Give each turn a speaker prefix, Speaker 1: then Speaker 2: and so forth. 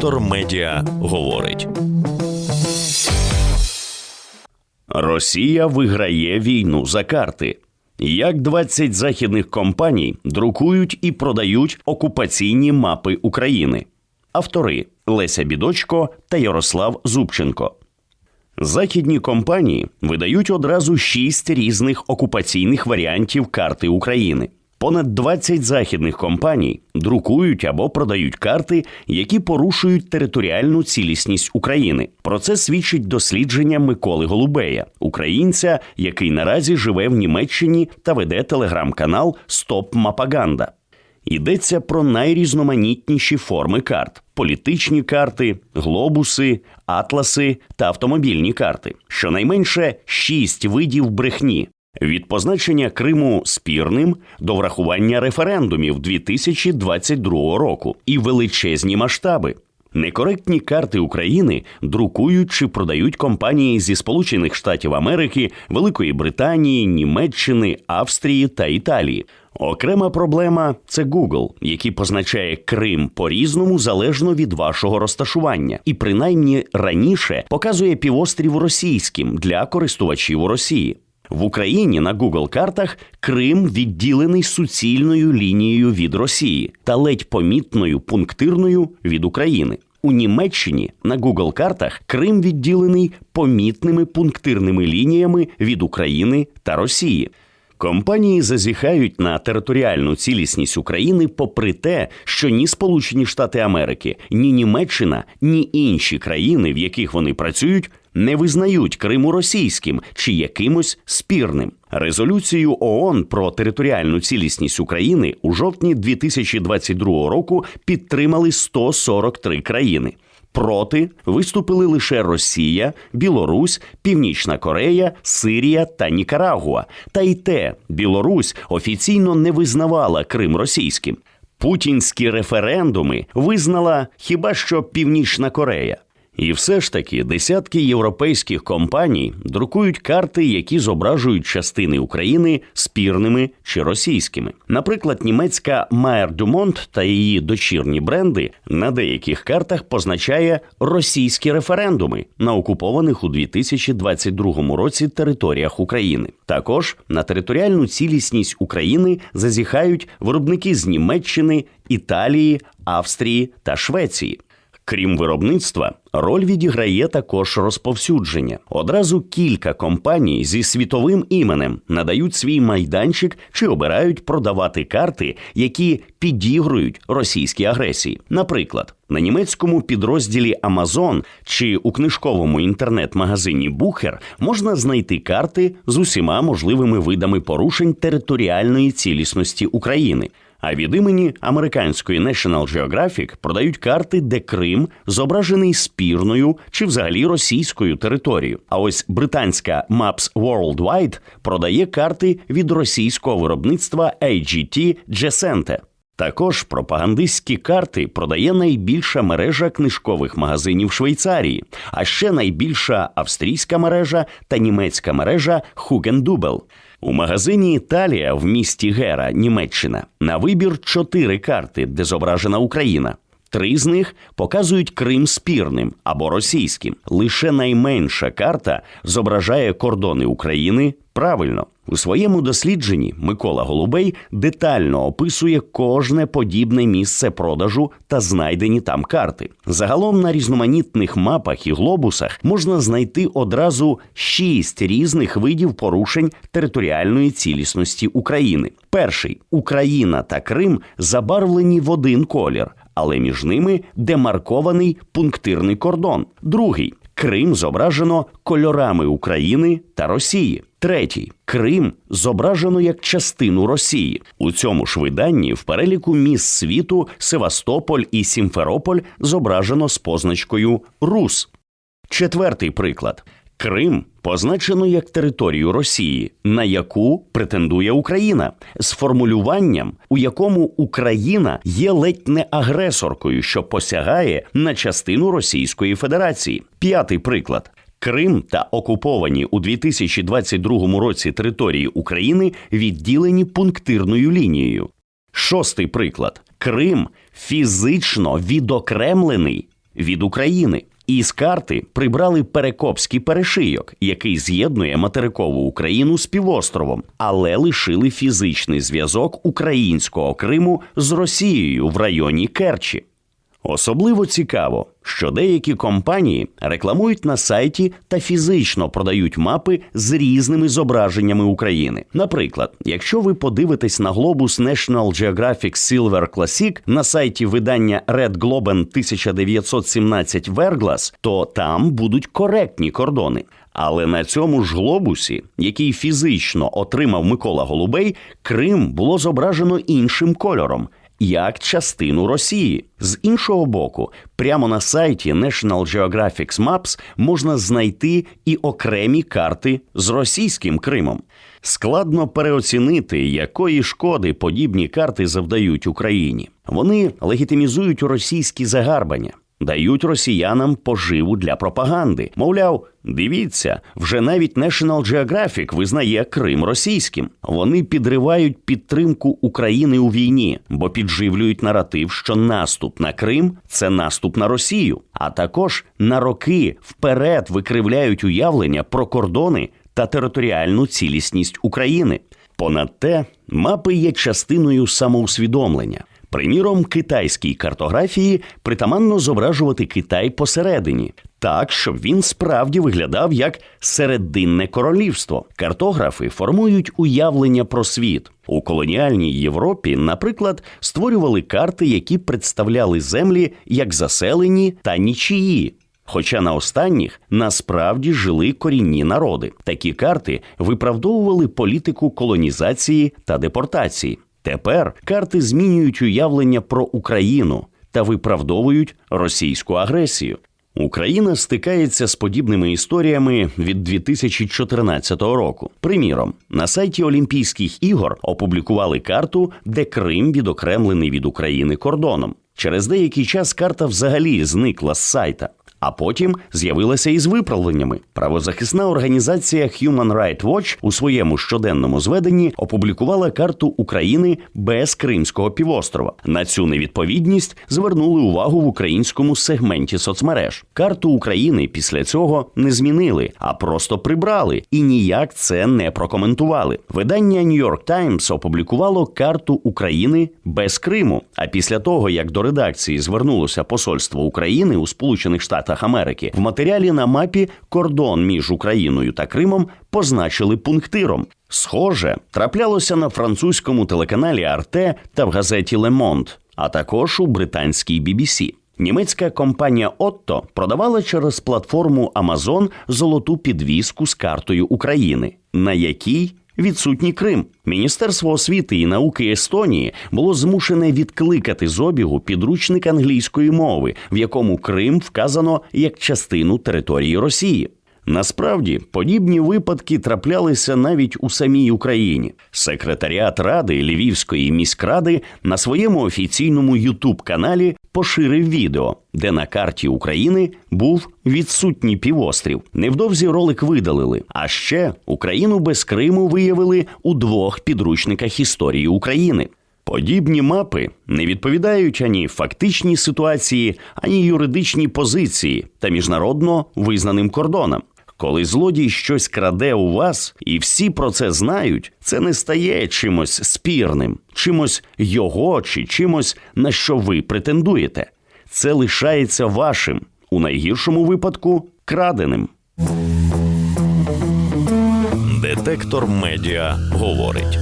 Speaker 1: Вектор Медіа говорить.
Speaker 2: Росія виграє війну за карти. Як 20 західних компаній друкують і продають окупаційні мапи України. Автори Леся Бідочко та Ярослав Зубченко. Західні компанії видають одразу шість різних окупаційних варіантів карти України. Понад 20 західних компаній друкують або продають карти, які порушують територіальну цілісність України. Про це свідчить дослідження Миколи Голубея, українця, який наразі живе в Німеччині та веде телеграм-канал Стоп Мапаганда. Йдеться про найрізноманітніші форми карт: політичні карти, глобуси, атласи та автомобільні карти. Щонайменше шість видів брехні. Від позначення Криму спірним до врахування референдумів 2022 року і величезні масштаби. Некоректні карти України друкують чи продають компанії зі Сполучених Штатів Америки, Великої Британії, Німеччини, Австрії та Італії. Окрема проблема це Google, який позначає Крим по-різному залежно від вашого розташування, і принаймні раніше показує півострів російським для користувачів у Росії. В Україні на Google картах Крим відділений суцільною лінією від Росії та ледь помітною пунктирною від України. У Німеччині на Google картах Крим відділений помітними пунктирними лініями від України та Росії. Компанії зазіхають на територіальну цілісність України, попри те, що ні Сполучені Штати Америки, ні Німеччина, ні інші країни, в яких вони працюють, не визнають Криму російським чи якимось спірним. Резолюцію ООН про територіальну цілісність України у жовтні 2022 року підтримали 143 країни. Проти виступили лише Росія, Білорусь, Північна Корея, Сирія та Нікарагуа. Та й те Білорусь офіційно не визнавала Крим російським. Путінські референдуми визнала хіба що Північна Корея. І все ж таки десятки європейських компаній друкують карти, які зображують частини України спірними чи російськими. Наприклад, німецька Майер Дюмонт та її дочірні бренди на деяких картах позначає російські референдуми на окупованих у 2022 році територіях України. Також на територіальну цілісність України зазіхають виробники з Німеччини, Італії, Австрії та Швеції. Крім виробництва, роль відіграє також розповсюдження. Одразу кілька компаній зі світовим іменем надають свій майданчик чи обирають продавати карти, які підігрують російській агресії. Наприклад, на німецькому підрозділі Amazon чи у книжковому інтернет-магазині Бухер можна знайти карти з усіма можливими видами порушень територіальної цілісності України. А від імені американської National Geographic продають карти, де Крим зображений спірною чи взагалі російською територією. А ось британська Maps Worldwide продає карти від російського виробництва AGT Gessente. Також пропагандистські карти продає найбільша мережа книжкових магазинів Швейцарії, а ще найбільша австрійська мережа та німецька мережа Хугендубел. У магазині Італія в місті Гера, Німеччина, на вибір чотири карти, де зображена Україна. Три з них показують Крим спірним або російським. Лише найменша карта зображає кордони України правильно. У своєму дослідженні Микола Голубей детально описує кожне подібне місце продажу та знайдені там карти. Загалом на різноманітних мапах і глобусах можна знайти одразу шість різних видів порушень територіальної цілісності України. Перший Україна та Крим забарвлені в один колір, але між ними демаркований пунктирний кордон. Другий Крим зображено кольорами України та Росії. Третій Крим зображено як частину Росії. У цьому ж виданні в переліку міст світу Севастополь і Сімферополь зображено з позначкою Рус. Четвертий приклад. Крим позначено як територію Росії, на яку претендує Україна, з формулюванням, у якому Україна є ледь не агресоркою, що посягає на частину Російської Федерації. П'ятий приклад. Крим та окуповані у 2022 році території України відділені пунктирною лінією. Шостий приклад: Крим фізично відокремлений від України. І з карти прибрали Перекопський перешийок, який з'єднує материкову Україну з півостровом, але лишили фізичний зв'язок українського Криму з Росією в районі Керчі. Особливо цікаво, що деякі компанії рекламують на сайті та фізично продають мапи з різними зображеннями України. Наприклад, якщо ви подивитесь на глобус National Geographic Silver Classic на сайті видання Red Globen 1917 Verglas, то там будуть коректні кордони. Але на цьому ж глобусі, який фізично отримав Микола Голубей, Крим було зображено іншим кольором як частину Росії. З іншого боку, прямо на сайті National Geographic Maps можна знайти і окремі карти з російським Кримом. Складно переоцінити, якої шкоди подібні карти завдають Україні. Вони легітимізують російські загарбання. Дають росіянам поживу для пропаганди. Мовляв, дивіться, вже навіть National Geographic визнає Крим російським. Вони підривають підтримку України у війні, бо підживлюють наратив, що наступ на Крим це наступ на Росію, а також на роки вперед викривляють уявлення про кордони та територіальну цілісність України. Понад те, мапи є частиною самоусвідомлення. Приміром, китайській картографії притаманно зображувати Китай посередині, так щоб він справді виглядав як серединне королівство. Картографи формують уявлення про світ у колоніальній Європі. Наприклад, створювали карти, які представляли землі як заселені та нічиї. Хоча на останніх насправді жили корінні народи. Такі карти виправдовували політику колонізації та депортації. Тепер карти змінюють уявлення про Україну та виправдовують російську агресію. Україна стикається з подібними історіями від 2014 року. Приміром, на сайті Олімпійських ігор опублікували карту, де Крим відокремлений від України кордоном. Через деякий час карта взагалі зникла з сайта. А потім з'явилася із виправленнями. Правозахисна організація Human Rights Watch у своєму щоденному зведенні опублікувала карту України без Кримського півострова. На цю невідповідність звернули увагу в українському сегменті соцмереж. Карту України після цього не змінили, а просто прибрали і ніяк це не прокоментували. Видання New York Times опублікувало карту України без Криму. А після того, як до редакції звернулося посольство України у Сполучених Штатах. Штатах Америки. В матеріалі на мапі кордон між Україною та Кримом позначили пунктиром. Схоже, траплялося на французькому телеканалі Арте та в газеті Лемонт, а також у британській BBC. Німецька компанія Отто продавала через платформу Amazon золоту підвіску з картою України, на якій відсутній Крим. Міністерство освіти і науки Естонії було змушене відкликати з обігу підручник англійської мови, в якому Крим вказано як частину території Росії. Насправді подібні випадки траплялися навіть у самій Україні. Секретаріат ради Львівської міськради на своєму офіційному Ютуб-каналі поширив відео, де на карті України був відсутній півострів. Невдовзі ролик видалили. А ще Україну без Криму виявили у двох підручниках історії України. Подібні мапи не відповідають ані фактичній ситуації, ані юридичній позиції та міжнародно визнаним кордонам. Коли злодій щось краде у вас, і всі про це знають, це не стає чимось спірним, чимось його чи чимось, на що ви претендуєте. Це лишається вашим, у найгіршому випадку краденим.
Speaker 1: Детектор медіа говорить.